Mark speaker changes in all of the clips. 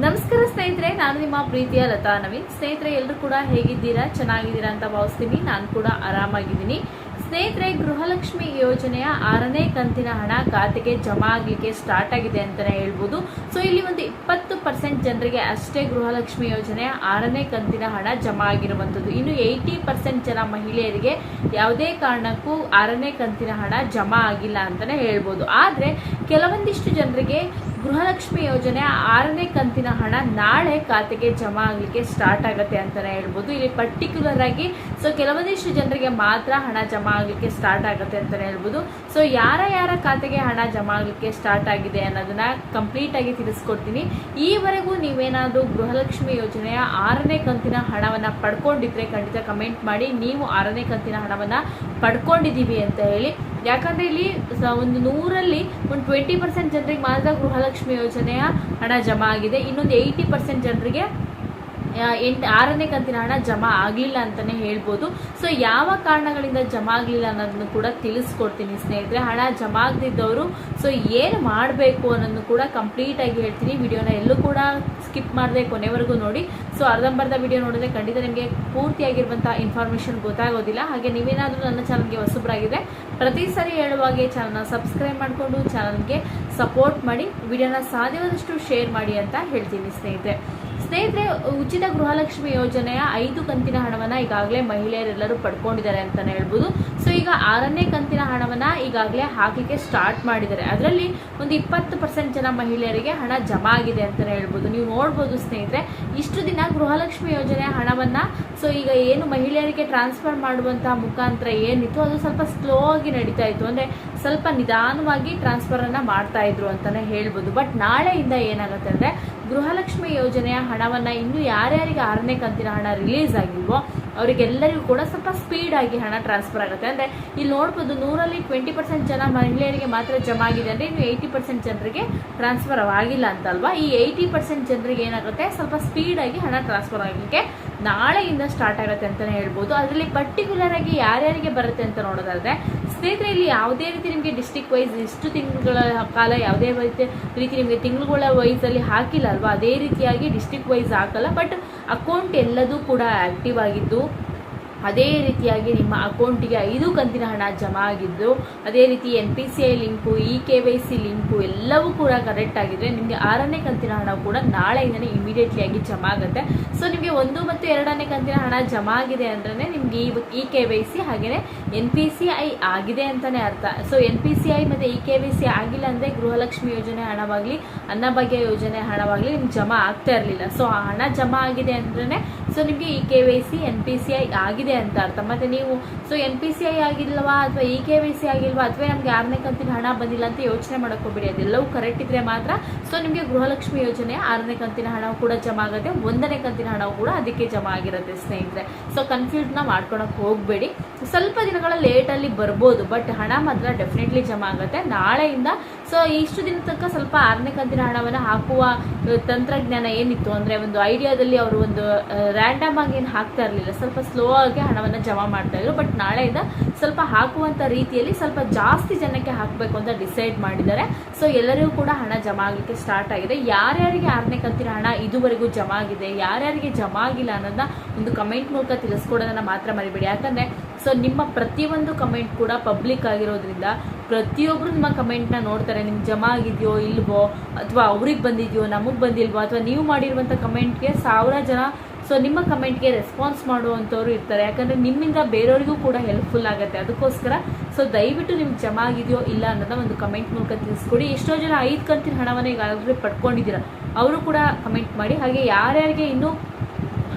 Speaker 1: ನಮಸ್ಕಾರ ಸ್ನೇಹಿತರೆ, ನಾನು ನಿಮ್ಮ ಪ್ರೀತಿಯ ಲತಾ ನವೀನ್. ಸ್ನೇಹಿತರೆ, ಎಲ್ಲರೂ ಕೂಡ ಹೇಗಿದ್ದೀರಾ? ಚೆನ್ನಾಗಿದ್ದೀರಾ ಅಂತ ಭಾವಿಸ್ತೀನಿ. ನಾನು ಕೂಡ ಆರಾಮಾಗಿದ್ದೀನಿ. ಸ್ನೇಹಿತರೆ, ಗೃಹಲಕ್ಷ್ಮಿ ಯೋಜನೆಯ ಆರನೇ ಕಂತಿನ ಹಣ ಖಾತೆಗೆ ಜಮಾ ಆಗಲಿಕ್ಕೆ ಸ್ಟಾರ್ಟ್ ಆಗಿದೆ ಅಂತಲೇ ಹೇಳ್ಬೋದು. ಸೊ, ಇಲ್ಲಿ ಒಂದು ಇಪ್ಪತ್ತು ಪರ್ಸೆಂಟ್ ಜನರಿಗೆ ಅಷ್ಟೇ ಗೃಹಲಕ್ಷ್ಮಿ ಯೋಜನೆಯ ಆರನೇ ಕಂತಿನ ಹಣ ಜಮಾ ಆಗಿರುವಂಥದ್ದು. ಇನ್ನು ಏಯ್ಟಿ ಪರ್ಸೆಂಟ್ ಜನ ಮಹಿಳೆಯರಿಗೆ ಯಾವುದೇ ಕಾರಣಕ್ಕೂ ಆರನೇ ಕಂತಿನ ಹಣ ಜಮಾ ಆಗಿಲ್ಲ ಅಂತಲೇ ಹೇಳ್ಬೋದು. ಆದರೆ, ಕೆಲವೊಂದಿಷ್ಟು ಜನರಿಗೆ ಗೃಹಲಕ್ಷ್ಮಿ ಯೋಜನೆ ಆರನೇ ಕಂತಿನ ಹಣ ನಾಳೆ ಖಾತೆಗೆ ಜಮಾ ಆಗಲಿಕ್ಕೆ ಸ್ಟಾರ್ಟ್ ಆಗುತ್ತೆ ಅಂತಲೇ ಹೇಳ್ಬೋದು. ಇಲ್ಲಿ ಪರ್ಟಿಕ್ಯುಲರ್ ಆಗಿ ಸೊ ಕೆಲವೊಂದಿಷ್ಟು ಜನರಿಗೆ ಮಾತ್ರ ಹಣ ಜಮಾ ಆಗಲಿಕ್ಕೆ ಸ್ಟಾರ್ಟ್ ಆಗುತ್ತೆ ಅಂತಲೇ ಹೇಳ್ಬೋದು. ಸೊ ಯಾರ ಯಾರ ಖಾತೆಗೆ ಹಣ ಜಮಾ ಆಗಲಿಕ್ಕೆ ಸ್ಟಾರ್ಟ್ ಆಗಿದೆ ಅನ್ನೋದನ್ನ ಕಂಪ್ಲೀಟ್ ಆಗಿ ತಿಳಿಸ್ಕೊಡ್ತೀನಿ. ಈವರೆಗೂ ನೀವೇನಾದರೂ ಗೃಹಲಕ್ಷ್ಮಿ ಯೋಜನೆಯ ಆರನೇ ಕಂತಿನ ಹಣವನ್ನು ಪಡ್ಕೊಂಡಿದ್ರೆ ಖಂಡಿತ ಕಮೆಂಟ್ ಮಾಡಿ. ನೀವು ಆರನೇ ಕಂತಿನ ಹಣವನ್ನು ಪಡ್ಕೊಂಡಿದ್ದೀವಿ ಅಂತ ಹೇಳಿ ಯಾಕಂದ್ರೆ ಇಲ್ಲಿ ಒಂದು ನೂರಲ್ಲಿ ಒಂದು ಟ್ವೆಂಟಿ ಪರ್ಸೆಂಟ್ ಜನರಿಗೆ ಮಾತ್ರ ಗೃಹಲಕ್ಷ್ಮಿ ಯೋಜನೆಯ ಹಣ ಜಮಾ ಆಗಿದೆ. ಇನ್ನೊಂದು ಏಯ್ಟಿ ಪರ್ಸೆಂಟ್ ಜನರಿಗೆ ಎಂಟು, ಆರನೇ ಕಂತಿನ ಹಣ ಜಮಾ ಆಗಲಿಲ್ಲ ಅಂತಲೇ ಹೇಳ್ಬೋದು. ಸೊ ಯಾವ ಕಾರಣಗಳಿಂದ ಜಮಾ ಆಗಲಿಲ್ಲ ಅನ್ನೋದನ್ನು ಕೂಡ ತಿಳಿಸ್ಕೊಡ್ತೀನಿ ಸ್ನೇಹಿತರೆ. ಹಣ ಜಮಾ ಆಗದಿದ್ದವರು ಸೊ ಏನು ಮಾಡಬೇಕು ಅನ್ನೋದನ್ನು ಕೂಡ ಕಂಪ್ಲೀಟ್ ಆಗಿ ಹೇಳ್ತೀನಿ. ವಿಡಿಯೋನ ಎಲ್ಲೂ ಕೂಡ ಸ್ಕಿಪ್ ಮಾಡದೆ ಕೊನೆವರೆಗೂ ನೋಡಿ. ಸೊ ಅರ್ಧಂಬರ್ಧ ವಿಡಿಯೋ ನೋಡಿದ್ರೆ ಖಂಡಿತ ನಿಮಗೆ ಪೂರ್ತಿಯಾಗಿರುವಂಥ ಇನ್ಫಾರ್ಮೇಷನ್ ಗೊತ್ತಾಗೋದಿಲ್ಲ. ಹಾಗೆ ನೀವೇನಾದರೂ ನನ್ನ ಚಾನಲ್ಗೆ ಹೊಸಬರಾಗಿದೆ ಪ್ರತಿ ಸರಿ ಹೇಳುವಾಗೆ ಚಾನಲ್ನ ಸಬ್ಸ್ಕ್ರೈಬ್ ಮಾಡಿಕೊಂಡು ಚಾನಲ್ಗೆ ಸಪೋರ್ಟ್ ಮಾಡಿ, ವಿಡಿಯೋನ ಸಾಧ್ಯವಾದಷ್ಟು ಶೇರ್ ಮಾಡಿ ಅಂತ ಹೇಳ್ತೀನಿ ಸ್ನೇಹಿತರೆ. ಸ್ನೇಹಿತರೆ, ಉಚಿತ ಗೃಹಲಕ್ಷ್ಮಿ ಯೋಜನೆಯ ಐದು ಕಂತಿನ ಹಣವನ್ನು ಈಗಾಗಲೇ ಮಹಿಳೆಯರೆಲ್ಲರೂ ಪಡ್ಕೊಂಡಿದ್ದಾರೆ ಅಂತಲೇ ಹೇಳ್ಬೋದು. ಸೊ ಈಗ ಆರನೇ ಕಂತಿನ ಹಣವನ್ನ ಈಗಾಗಲೇ ಹಾಕಲಿಕ್ಕೆ ಸ್ಟಾರ್ಟ್ ಮಾಡಿದ್ದಾರೆ. ಅದರಲ್ಲಿ ಒಂದು ಇಪ್ಪತ್ತು ಪರ್ಸೆಂಟ್ ಜನ ಮಹಿಳೆಯರಿಗೆ ಹಣ ಜಮಾ ಆಗಿದೆ ಅಂತ ಹೇಳ್ಬೋದು. ನೀವು ನೋಡ್ಬೋದು ಸ್ನೇಹಿತರೆ, ಇಷ್ಟು ದಿನ ಗೃಹಲಕ್ಷ್ಮಿ ಯೋಜನೆಯ ಹಣವನ್ನ ಸೊ ಈಗ ಏನು ಮಹಿಳೆಯರಿಗೆ ಟ್ರಾನ್ಸ್ಫರ್ ಮಾಡುವಂತಹ ಮುಖಾಂತರ ಏನಿತ್ತು, ಅದು ಸ್ವಲ್ಪ ಸ್ಲೋ ಆಗಿ ನಡೀತಾ ಇತ್ತು. ಅಂದ್ರೆ ಸ್ವಲ್ಪ ನಿಧಾನವಾಗಿ ಟ್ರಾನ್ಸ್ಫರ್ ಅನ್ನ ಮಾಡ್ತಾ ಇದ್ರು ಅಂತಾನೆ ಹೇಳ್ಬೋದು. ಬಟ್ ನಾಳೆಯಿಂದ ಏನಾಗುತ್ತೆ ಅಂದ್ರೆ, ಗೃಹಲಕ್ಷ್ಮಿ ಯೋಜನೆಯ ಹಣವನ್ನ ಇನ್ನು ಯಾರ್ಯಾರಿಗೆ ಆರನೇ ಕಂತಿನ ಹಣ ರಿಲೀಸ್ ಆಗಿಲ್ವೋ, ಅವರಿಗೆಲ್ಲರಿಗೂ ಕೂಡ ಸ್ವಲ್ಪ ಸ್ಪೀಡ್ ಆಗಿ ಹಣ ಟ್ರಾನ್ಸ್ಫರ್ ಆಗುತ್ತೆ. ಅಂದ್ರೆ ಇಲ್ಲಿ ನೋಡ್ಬೋದು ನೂರಲ್ಲಿ ಟ್ವೆಂಟಿ ಪರ್ಸೆಂಟ್ ಜನ ಮಹಿಳೆಯರಿಗೆ ಮಾತ್ರ ಜಮಾ ಆಗಿದೆ ಅಂದ್ರೆ ಇನ್ನು ಏಯ್ಟಿ ಪರ್ಸೆಂಟ್ ಜನರಿಗೆ ಟ್ರಾನ್ಸ್ಫರ್ ಆಗಿಲ್ಲ ಅಂತಲ್ವಾ? ಈ ಏಯ್ಟಿ ಪರ್ಸೆಂಟ್ ಜನರಿಗೆ ಏನಾಗುತ್ತೆ? ಸ್ವಲ್ಪ ಸ್ಪೀಡ್ ಆಗಿ ಹಣ ಟ್ರಾನ್ಸ್ಫರ್ ಆಗಲಿಕ್ಕೆ ನಾಳೆಯಿಂದ ಸ್ಟಾರ್ಟ್ ಆಗುತ್ತೆ ಅಂತಾನೆ ಹೇಳ್ಬೋದು. ಅದರಲ್ಲಿ ಪರ್ಟಿಕ್ಯುಲರ್ ಆಗಿ ಯಾರ್ಯಾರಿಗೆ ಬರುತ್ತೆ ಅಂತ ನೋಡೋದಾದ್ರೆ, ಸ್ನೇಹಿತರೆ, ಇಲ್ಲಿ ಯಾವುದೇ ರೀತಿ ನಿಮಗೆ ಡಿಸ್ಟಿಕ್ ವೈಸ್ ಇಷ್ಟು ತಿಂಗಳ ಕಾಲ ಯಾವುದೇ ರೀತಿ ನಿಮಗೆ ತಿಂಗಳುಗಳ ವೈಸ್ ಅಲ್ಲಿ ಹಾಕಿಲ್ಲ ಅಲ್ವಾ? ಅದೇ ರೀತಿಯಾಗಿ ಡಿಸ್ಟಿಕ್ ವೈಸ್ ಹಾಕಲ್ಲ ಬಟ್ ಅಕೌಂಟ್ ಎಲ್ಲದೂ ಕೂಡ ಆಕ್ಟಿವ್ ಆಗಿದ್ದು ಅದೇ ರೀತಿಯಾಗಿ ನಿಮ್ಮ ಅಕೌಂಟಿಗೆ ಐದು ಕಂತಿನ ಹಣ ಜಮಾ ಆಗಿದ್ದು, ಅದೇ ರೀತಿ N P C I link E K Y C link ಎಲ್ಲವೂ ಕೂಡ ಕರೆಕ್ಟ್ ಆಗಿದ್ರೆ ನಿಮಗೆ ಆರನೇ ಕಂತಿನ ಹಣ ಕೂಡ ನಾಳೆಯಿಂದನೇ ಇಮಿಡಿಯೇಟ್ಲಿ ಆಗಿ ಜಮಾ ಆಗುತ್ತೆ. ಸೊ ನಿಮಗೆ ಒಂದು ಮತ್ತು ಎರಡನೇ ಕಂತಿನ ಹಣ ಜಮಾ ಆಗಿದೆ ಅಂದ್ರೆ ನಿಮ್ಗೆ ಇ ಕೆ ವೈ ಸಿ ಹಾಗೆಯೇ ಎನ್ ಪಿ ಸಿ ಐ ಆಗಿದೆ ಅಂತಲೇ ಅರ್ಥ. So N P C I ಮತ್ತು ಇ ಕೆ ವೈ ಸಿ ಆಗಿಲ್ಲ ಅಂದರೆ ಗೃಹಲಕ್ಷ್ಮಿ ಯೋಜನೆ ಹಣವಾಗಲಿ, ಅನ್ನಭಾಗ್ಯ ಯೋಜನೆ ಹಣವಾಗಲಿ ನಿಮ್ಗೆ ಜಮಾ ಆಗ್ತಾ ಇರಲಿಲ್ಲ. ಸೊ ಆ ಹಣ ಜಮಾ ಆಗಿದೆ ಅಂದ್ರೆ ಸೊ ನಿಮಗೆ E K Y C N P C I ಆಗಿದೆ ಅಂತ ಅರ್ಥ. ಮತ್ತೆ ನೀವು so N P C I ಆಗಿಲ್ವಾ ಅಥವಾ ಇ ಕೆ ವಿ ಸಿ ಆಗಿಲ್ವಾ ಅಥವಾ ನಮಗೆ ಆರನೇ ಕಂತಿನ ಹಣ ಬಂದಿಲ್ಲ ಅಂತ ಯೋಚನೆ ಮಾಡಕ್ ಹೋಗ್ಬೇಡಿ. ಅದೆಲ್ಲವೂ ಕರೆಕ್ಟ್ ಇದ್ರೆ ಮಾತ್ರ ಸೊ ನಿಮಗೆ ಗೃಹಲಕ್ಷ್ಮಿ ಯೋಜನೆ ಆರನೇ ಕಂತಿನ ಹಣ ಕೂಡ ಜಮಾ ಆಗುತ್ತೆ, ಒಂದನೇ ಕಂತಿನ ಹಣ ಕೂಡ ಅದಕ್ಕೆ ಜಮಾ ಆಗಿರುತ್ತೆ ಸ್ನೇಹಿತರೆ. ಸೊ ಕನ್ಫ್ಯೂಸ್ನ ಮಾಡ್ಕೊಳಕ್ ಹೋಗಬೇಡಿ. ಸ್ವಲ್ಪ ದಿನಗಳ ಲೇಟಲ್ಲಿ ಬರ್ಬೋದು ಬಟ್ ಹಣ ಮಾತ್ರ ಡೆಫಿನೆಟ್ಲಿ ಜಮಾ ಆಗುತ್ತೆ. ನಾಳೆಯಿಂದ ಸೊ ಇಷ್ಟು ದಿನ ತನಕ ಸ್ವಲ್ಪ ಆರನೇ ಕಂತಿನ ಹಣವನ್ನು ಹಾಕುವ ತಂತ್ರಜ್ಞಾನ ಏನಿತ್ತು ಅಂದರೆ ಒಂದು ಐಡಿಯಾದಲ್ಲಿ ಅವರು ಒಂದು ರ್ಯಾಂಡಮ್ ಆಗಿ ಏನು ಹಾಕ್ತಾ ಇರಲಿಲ್ಲ. ಸ್ವಲ್ಪ ಸ್ಲೋ ಆಗಿ ಹಣವನ್ನು ಜಮಾ ಮಾಡ್ತಾ ಇದ್ರು ಬಟ್ ನಾಳೆಯಿಂದ ಸ್ವಲ್ಪ ಹಾಕುವಂಥ ರೀತಿಯಲ್ಲಿ ಸ್ವಲ್ಪ ಜಾಸ್ತಿ ಜನಕ್ಕೆ ಹಾಕಬೇಕು ಅಂತ ಡಿಸೈಡ್ ಮಾಡಿದ್ದಾರೆ. ಸೊ ಎಲ್ಲರಿಗೂ ಕೂಡ ಹಣ ಜಮಾ ಆಗಲಿಕ್ಕೆ ಸ್ಟಾರ್ಟ್ ಆಗಿದೆ. ಯಾರ್ಯಾರಿಗೆ ಆರನೇ ಕಂತಿನ ಹಣ ಇದುವರೆಗೂ ಜಮಾ ಆಗಿದೆ, ಯಾರ್ಯಾರಿಗೆ ಜಮಾ ಆಗಿಲ್ಲ ಅನ್ನೋದನ್ನ ಒಂದು ಕಮೆಂಟ್ ಮೂಲಕ ತಿಳಿಸ್ಕೊಡೋದನ್ನ ಮಾತ್ರ ಮರಿಬೇಡಿ. ಯಾಕಂದ್ರೆ ಸೊ ನಿಮ್ಮ ಪ್ರತಿಯೊಂದು ಕಮೆಂಟ್ ಕೂಡ ಪಬ್ಲಿಕ್ ಆಗಿರೋದ್ರಿಂದ ಪ್ರತಿಯೊಬ್ಬರು ನಿಮ್ಮ ಕಮೆಂಟ್ನ ನೋಡ್ತಾರೆ. ನಿಮ್ಗೆ ಜಮಾ ಆಗಿದೆಯೋ, ಇಲ್ವೋ, ಅಥವಾ ಅವ್ರಿಗೆ ಬಂದಿದೆಯೋ, ನಮಗೆ ಬಂದಿಲ್ವೋ, ಅಥವಾ ನೀವು ಮಾಡಿರುವಂಥ ಕಮೆಂಟ್ಗೆ ಸಾವಿರ ಜನ ಸೊ ನಿಮ್ಮ ಕಮೆಂಟ್ಗೆ ರೆಸ್ಪಾನ್ಸ್ ಮಾಡುವಂಥವ್ರು ಇರ್ತಾರೆ. ಯಾಕಂದರೆ ನಿಮ್ಮಿಂದ ಬೇರೆಯವರಿಗೂ ಕೂಡ ಹೆಲ್ಪ್ಫುಲ್ ಆಗುತ್ತೆ. ಅದಕ್ಕೋಸ್ಕರ ಸೊ ದಯವಿಟ್ಟು ನಿಮ್ಗೆ ಜಮಾ ಆಗಿದೆಯೋ ಇಲ್ಲ ಅನ್ನೋದನ್ನ ಒಂದು ಕಮೆಂಟ್ ಮೂಲಕ ತಿಳಿಸ್ಕೊಡಿ. ಎಷ್ಟೋ ಜನ ಐದು ಕಂತಿನ ಹಣವನ್ನು ಈಗಾಗಲೇ ಪಡ್ಕೊಂಡಿದ್ದೀರ. ಅವರು ಕೂಡ ಕಮೆಂಟ್ ಮಾಡಿ. ಹಾಗೆ ಯಾರ್ಯಾರಿಗೆ ಇನ್ನೂ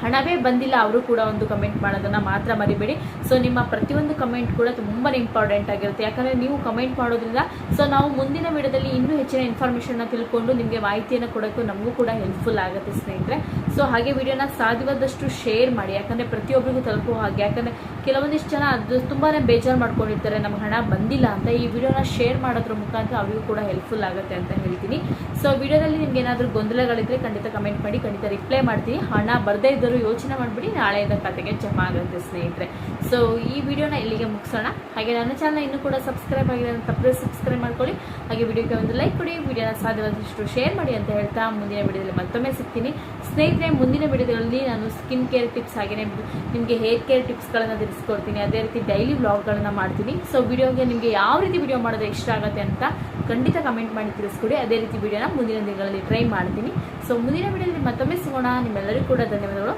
Speaker 1: ಹಣವೇ ಬಂದಿಲ್ಲ, ಅವರು ಕೂಡ ಒಂದು ಕಮೆಂಟ್ ಮಾಡೋದನ್ನು ಮಾತ್ರ ಮರಿಬೇಡಿ. ಸೊ ನಿಮ್ಮ ಪ್ರತಿಯೊಂದು ಕಮೆಂಟ್ ಕೂಡ ತುಂಬಾ ಇಂಪಾರ್ಟೆಂಟ್ ಆಗಿರುತ್ತೆ. ಯಾಕಂದರೆ ನೀವು ಕಮೆಂಟ್ ಮಾಡೋದ್ರಿಂದ ಸೊ ನಾವು ಮುಂದಿನ ವಿಡಿಯೋದಲ್ಲಿ ಇನ್ನೂ ಹೆಚ್ಚಿನ ಇನ್ಫಾರ್ಮೇಷನ್ನ ತಿಳ್ಕೊಂಡು ನಿಮಗೆ ಮಾಹಿತಿಯನ್ನು ಕೊಡೋಕ್ಕೂ ನಮಗೂ ಕೂಡ ಹೆಲ್ಪ್ಫುಲ್ ಆಗುತ್ತೆ ಸ್ನೇಹಿತರೆ. ಸೊ ಹಾಗೆ ವಿಡಿಯೋನ ಸಾಧ್ಯವಾದಷ್ಟು ಶೇರ್ ಮಾಡಿ. ಯಾಕಂದರೆ ಪ್ರತಿಯೊಬ್ಬರಿಗೂ ತಲುಪುವ ಹಾಗೆ. ಯಾಕಂದರೆ ಕೆಲವೊಂದಿಷ್ಟು ಜನ ಅದು ತುಂಬಾ ಬೇಜಾರು ಮಾಡ್ಕೊಂಡಿರ್ತಾರೆ, ನಮ್ಗೆ ಹಣ ಬಂದಿಲ್ಲ ಅಂತ. ಈ ವಿಡಿಯೋನ ಶೇರ್ ಮಾಡೋದ್ರ ಮುಖಾಂತರ ಅವರಿಗೂ ಕೂಡ ಹೆಲ್ಪ್ಫುಲ್ ಆಗುತ್ತೆ ಅಂತ ಹೇಳ್ತೀನಿ. ಸೊ ವಿಡಿಯೋದಲ್ಲಿ ನಿಮ್ಗೆ ಏನಾದರೂ ಗೊಂದಲಗಳಿದ್ರೆ ಖಂಡಿತ ಕಮೆಂಟ್ ಮಾಡಿ. ಖಂಡಿತ ರಿಪ್ಲೈ ಮಾಡ್ತೀನಿ. ಹಣ ಬರದೇ ಇದ್ದರೂ ಯೋಚನೆ ಮಾಡಿಬಿಡಿ ನಾಳೆಯಿಂದ ಕತೆಗೆ ಜಮಾ ಆಗುತ್ತೆ ಸ್ನೇಹಿತರೆ. ಸೊ ಈ ವಿಡಿಯೋನ ಇಲ್ಲಿಗೆ ಮುಗಿಸೋಣ. ಹಾಗೆ ನನ್ನ ಚಾನಲ್ ಇನ್ನೂ ಕೂಡ ಸಬ್ಸ್ಕ್ರೈಬ್ ಆಗಿದೆ ತಪ್ಪದೆ ಸಬ್ಸ್ಕ್ರೈಬ್ ಮಾಡ್ಕೊಳ್ಳಿ. ಹಾಗೆ ವಿಡಿಯೋಗೆ ಒಂದು ಲೈಕ್ ಕೊಡಿ, ವಿಡಿಯೋನ ಸಾಧ್ಯವಾದಷ್ಟು ಶೇರ್ ಮಾಡಿ ಅಂತ ಹೇಳ್ತಾ ಮುಂದಿನ ವಿಡಿಯೋದಲ್ಲಿ ಮತ್ತೊಮ್ಮೆ ಸಿಗ್ತೀನಿ. ಸ್ನೇಹಿತರೆ, ಮುಂದಿನ ವಿಡಿಯೋದಲ್ಲಿ ನಾನು ಸ್ಕಿನ್ ಕೇರ್ ಟಿಪ್ಸ್ ಹಾಗೆಯೇ ನಿಮಗೆ ಹೇರ್ ಕೇರ್ ಟಿಪ್ಸ್ಗಳನ್ನು ತಿಳಿಸ್ಕೊಡ್ತೀನಿ. ಅದೇ ರೀತಿ ಡೈಲಿ ವ್ಲಾಗ್ಗಳನ್ನು ಮಾಡ್ತೀನಿ. ಸೊ ವಿಡಿಯೋಗೆ ನಿಮಗೆ ಯಾವ ರೀತಿ ವಿಡಿಯೋ ಮಾಡೋದು ಇಷ್ಟ ಆಗುತ್ತೆ ಅಂತ ಖಂಡಿತ ಕಮೆಂಟ್ ಮಾಡಿ ತಿಳಿಸ್ಕೊಡಿ. ಅದೇ ರೀತಿ ವಿಡಿಯೋನ ಮುಂದಿನ ದಿನಗಳಲ್ಲಿ ಟ್ರೈ ಮಾಡ್ತೀನಿ. ಸೊ ಮುಂದಿನ ವಿಡಿಯೋದಲ್ಲಿ ಮತ್ತೊಮ್ಮೆ ಸಿಗೋಣ. ನಿಮ್ಮೆಲ್ಲರಿಗೂ ಕೂಡ ಧನ್ಯವಾದಗಳು.